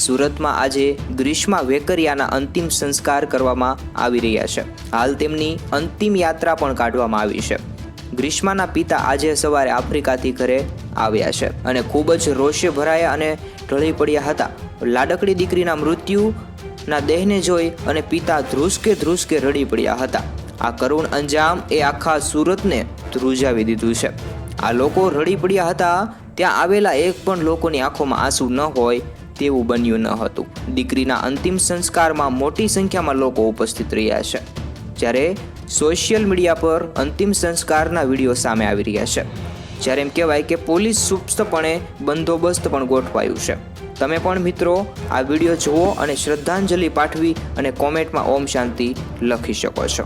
સુરતમાં આજે ગ્રીષ્મા વેકરિયાના અંતિમ સંસ્કાર કરવામાં આવી રહ્યા છે. હાલ તેમની અંતિમ યાત્રા પણ કાઢવામાં આવી છે. ગ્રીષ્માના પિતા આજે સવારે આફ્રિકાથી ઘરે આવ્યા છે અને ખૂબ જ રોષે ભરાયા અને ઢળી પડ્યા હતા. લાડકડી દીકરીના મૃત્યુના દેહને જોઈ અને પિતા ધ્રુસકે ધ્રુસકે રડી પડ્યા હતા. આ કરુણ અંજામ એ આખા સુરતને ધ્રુજાવી દીધું છે. આ લોકો રડી પડ્યા હતા. ત્યાં આવેલા એક પણ લોકોની આંખોમાં આંસુ ન હોય તેવું બન્યું ન હતું. દીકરીના અંતિમ સંસ્કારમાં મોટી સંખ્યામાં લોકો ઉપસ્થિત રહ્યા છે. જ્યારે સોશિયલ મીડિયા પર અંતિમ સંસ્કારના વીડિયો સામે આવી રહ્યા છે. જ્યારે એમ કહેવાય કે પોલીસ સુપ્તપણે બંદોબસ્ત પણ ગોઠવાયું છે. તમે પણ મિત્રો આ વીડિયો જુઓ અને શ્રદ્ધાંજલિ પાઠવી અને કોમેન્ટમાં ઓમ શાંતિ લખી શકો છો.